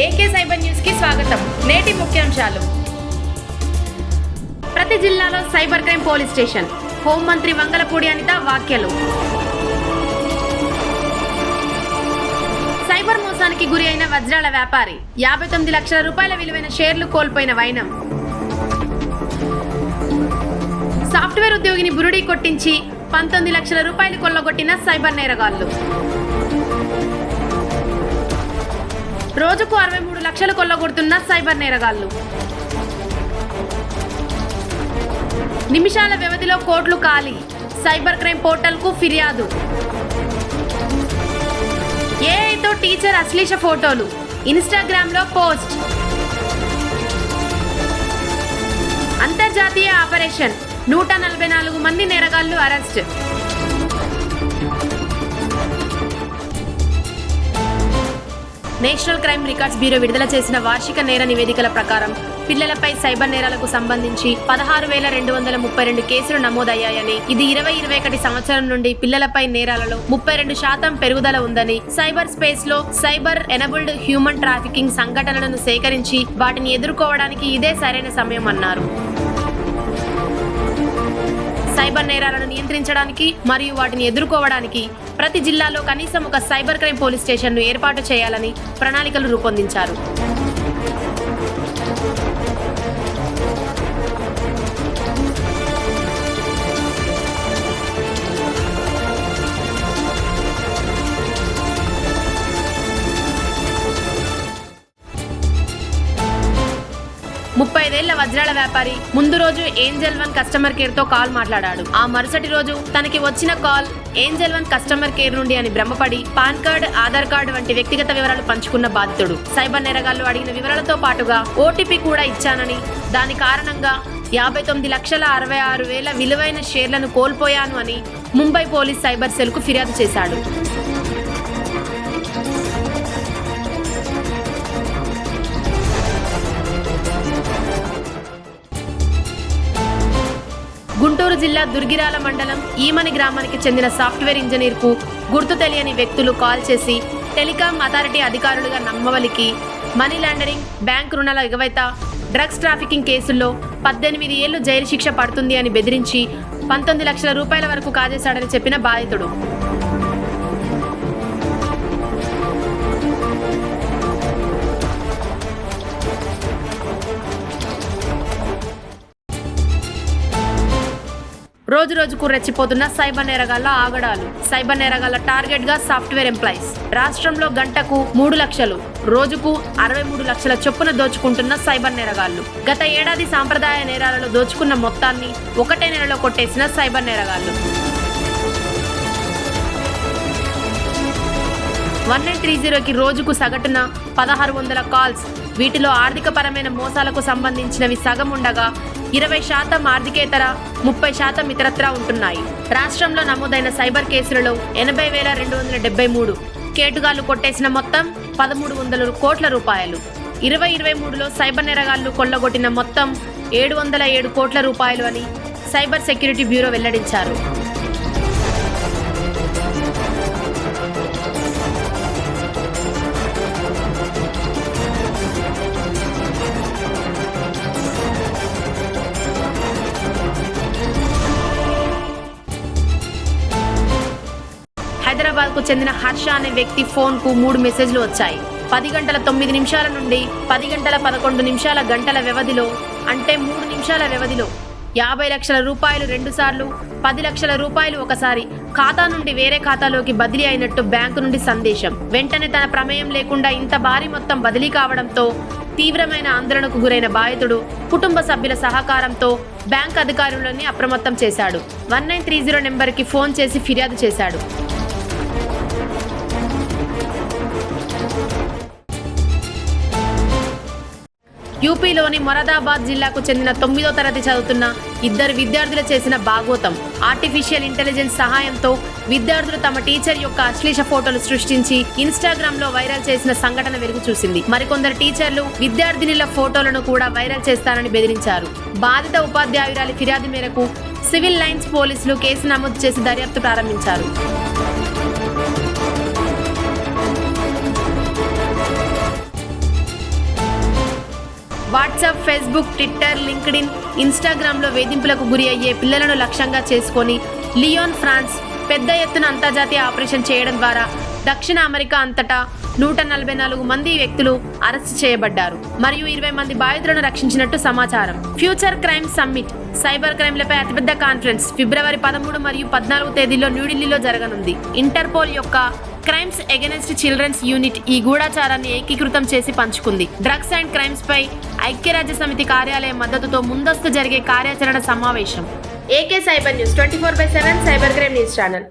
AK cyber న్యూస్కి స్వాగతం. నేటి ముఖ్యాంశాలు. ప్రతి జిల్లాలో సైబర్ క్రైమ్ పోలీస్ స్టేషన్. హోంమంత్రి వంగలపూడి అనిత వ్యాఖ్యలు. సైబర్ మోసానికి గురి అయిన వజ్రాల వ్యాపారి. యాభై తొమ్మిది లక్షల రూపాయల విలువైన షేర్లు కోల్పోయిన వైనం. సాఫ్ట్వేర్ ఉద్యోగిని బురుడీ కొట్టించి పంతొమ్మిది లక్షల రూపాయలు కొల్లగొట్టిన సైబర్ నేరగాళ్ళు. రోజుకు అరవై మూడు లక్షలు కొల్లగొడుతున్న సైబర్ నేరగాళ్ళు. నిమిషాల వ్యవధిలో కోట్లు ఖాళీ సైబర్ క్రైమ్ పోర్టల్కు ఫిర్యాదు. ఏఐతో టీచర్ అశ్లీష ఫోటోలు. ఇన్స్టాగ్రామ్లో పోస్ట్. అంతర్జాతీయ ఆపరేషన్. నూట నలభై నాలుగు మంది నేరగాళ్ళు arrest. National Crime Records Bureau విడుదల చేసిన వార్షిక నేర నివేదికల ప్రకారం పిల్లలపై సైబర్ నేరాలకు సంబంధించి పదహారు వేల రెండు వందల ముప్పై రెండు కేసులు నమోదయ్యాయని ఇది ఇరవై ఇరవై ఒకటి సంవత్సరం నుండి పిల్లలపై నేరాలలో ముప్పై రెండు శాతం పెరుగుదల ఉందని సైబర్ స్పేస్లో సైబర్ ఎనబుల్డ్ హ్యూమన్ ట్రాఫికింగ్ సంఘటనలను సేకరించి వాటిని ఎదుర్కోవడానికి ఇదే సరైన సమయం అన్నారు. సైబర్ నేరాలను నియంత్రించడానికి మరియు వాటిని ఎదుర్కోవడానికి ప్రతి జిల్లాలో కనీసం ఒక సైబర్ క్రైమ్ పోలీస్ స్టేషన్ను ఏర్పాటు చేయాలని ప్రణాళికలు రూపొందించారు. ముప్పై ఐదేళ్ళ వజ్రాల వ్యాపారి. ముందు రోజు ఏంజల్ వన్ కస్టమర్ కేర్తో కాల్ మాట్లాడాడు. ఆ మరుసటి రోజు తనకి వచ్చిన call Angel One customer care నుండి అని భ్రమపడి పాన్ కార్డ్ ఆధార్ కార్డు వంటి వ్యక్తిగత వివరాలు పంచుకున్న బాధితుడు. సైబర్ నేరగాళ్ళు అడిగిన వివరాలతో పాటుగా ఓటీపీ కూడా ఇచ్చానని దాని కారణంగా యాభై తొమ్మిది లక్షల అరవై ఆరు వేల విలువైన షేర్లను కోల్పోయాను అని ముంబై పోలీస్ సైబర్ సెల్కు ఫిర్యాదు చేశాడు. గుంటూరు జిల్లా దుర్గిరాల మండలం ఈమని గ్రామానికి చెందిన సాఫ్ట్వేర్ ఇంజనీర్కు గుర్తు తెలియని వ్యక్తులు కాల్ చేసి టెలికాం అథారిటీ అధికారులుగా నమ్మవలికి మనీ లాండరింగ్ బ్యాంక్ రుణాల ఎగవేత డ్రగ్స్ ట్రాఫికింగ్ కేసుల్లో పద్దెనిమిది ఏళ్ళు జైలు శిక్ష పడుతుంది అని బెదిరించి పంతొమ్మిది లక్షల రూపాయల వరకు కాజేశాడని చెప్పిన బాధితుడు. రోజు రోజుకు రెచ్చిపోతున్న సైబర్ నేరగాళ్ళ ఆగడాలు. సైబర్ నేరగాళ్ళ టార్గెట్గా సాఫ్ట్వేర్ ఎంప్లాయీస్. రాష్ట్రంలో గంటకు మూడు లక్షలు రోజుకు అరవై మూడు లక్షల చొప్పున దోచుకుంటున్న సైబర్ నేరగాళ్ళు. గత ఏడాది సాంప్రదాయ నేరాలలో దోచుకున్న మొత్తాన్ని ఒకటే నెలలో కొట్టేసిన సైబర్ నేరగాళ్ళు. వన్ నైన్ త్రీ జీరోకి రోజుకు సగటున పదహారు వందల కాల్స్. వీటిలో ఆర్థికపరమైన మోసాలకు సంబంధించినవి సగం ఉండగా ఇరవై శాతం ఆర్థికేతర ముప్పై శాతం ఇతరత్రా ఉంటున్నాయి. రాష్ట్రంలో నమోదైన సైబర్ కేసులలో ఎనభై వేల రెండు వందల డెబ్బై మూడు కేటుగాళ్ళు కొట్టేసిన మొత్తం పదమూడు వందల కోట్ల రూపాయలు. ఇరవై ఇరవై మూడులో సైబర్ నేరగాళ్ళు కొల్లగొట్టిన మొత్తం ఏడు వందల ఏడు కోట్ల రూపాయలు అని సైబర్ సెక్యూరిటీ బ్యూరో వెల్లడించారు. చెందిన హర్ష అనే వ్యక్తి ఫోన్కు మూడు మెసేజ్లు వచ్చాయి. పది గంటల తొమ్మిది నిమిషాల నుండి పది గంటల పదకొండు నిమిషాల గంటల వ్యవధిలో అంటే మూడు నిమిషాల వ్యవధిలో యాభై లక్షల రూపాయలు రెండు సార్లు పది లక్షల రూపాయలు ఒకసారి ఖాతా నుండి వేరే ఖాతాలోకి బదిలీ అయినట్టు బ్యాంకు నుండి సందేశం. వెంటనే తన ప్రమేయం లేకుండా ఇంత భారీ మొత్తం బదిలీ కావడంతో తీవ్రమైన ఆందోళనకు గురైన బాధితుడు కుటుంబ సభ్యుల సహకారంతో బ్యాంక్ అధికారులని అప్రమత్తం చేశాడు. వన్ నైన్ త్రీ జీరో నెంబర్కి ఫోన్ చేసి ఫిర్యాదు చేశాడు. యూపీలోని మొరాదాబాద్ జిల్లాకు చెందిన తొమ్మిదో తరగతి చదువుతున్న ఇద్దరు విద్యార్థులు చేసిన భాగోతం. ఆర్టిఫిషియల్ ఇంటెలిజెన్స్ సహాయంతో విద్యార్థులు తమ టీచర్ యొక్క అశ్లీష ఫోటోలు సృష్టించి ఇన్స్టాగ్రామ్లో వైరల్ చేసిన సంఘటన వెలుగు చూసింది. మరికొందరు టీచర్లు విద్యార్థినిల ఫోటోలను కూడా వైరల్ చేస్తారని బెదిరించారు. బాధిత ఉపాధ్యాయురాలి ఫిర్యాదు మేరకు సివిల్ లైన్స్ పోలీసులు కేసు నమోదు చేసి దర్యాప్తు ప్రారంభించారు. వాట్సాప్ ఫేస్బుక్ ట్విట్టర్ లింక్డ్ఇన్ ఇన్స్టాగ్రామ్లో వేధింపులకు గురి అయ్యే పిల్లలను లక్ష్యంగా చేసుకొని లియోన్ ఫ్రాన్స్ పెద్ద ఎత్తున అంతర్జాతీయ ఆపరేషన్ చేయడం ద్వారా దక్షిణ అమెరికా అంతటా నూట నలభై నాలుగు మంది వ్యక్తులు అరెస్ట్ చేయబడ్డారు. మరియు ఇరవై మంది బాధితులను రక్షించినట్టు సమాచారం. ఫ్యూచర్ క్రైమ్ సమ్మిట్ సైబర్ క్రైమ్లపై అతిపెద్ద కాన్ఫరెన్స్ ఫిబ్రవరి పదమూడు మరియు పద్నాలుగు తేదీల్లో న్యూఢిల్లీలో జరగనుంది. ఇంటర్పోల్ యొక్క క్రైమ్స్ ఎగెనెస్ట్ చిల్డ్రన్స్ యూనిట్ ఈ గూఢాచారాన్ని ఏకీకృతం చేసి పంచుకుంది. డ్రగ్స్ అండ్ క్రైమ్స్ పై ఐక్యరాజ్య సమితి కార్యాలయం మద్దతుతో ముందస్తు జరిగే కార్యాచరణ సమావేశం. AK cyber news twenty four by seven cyber crime news channel.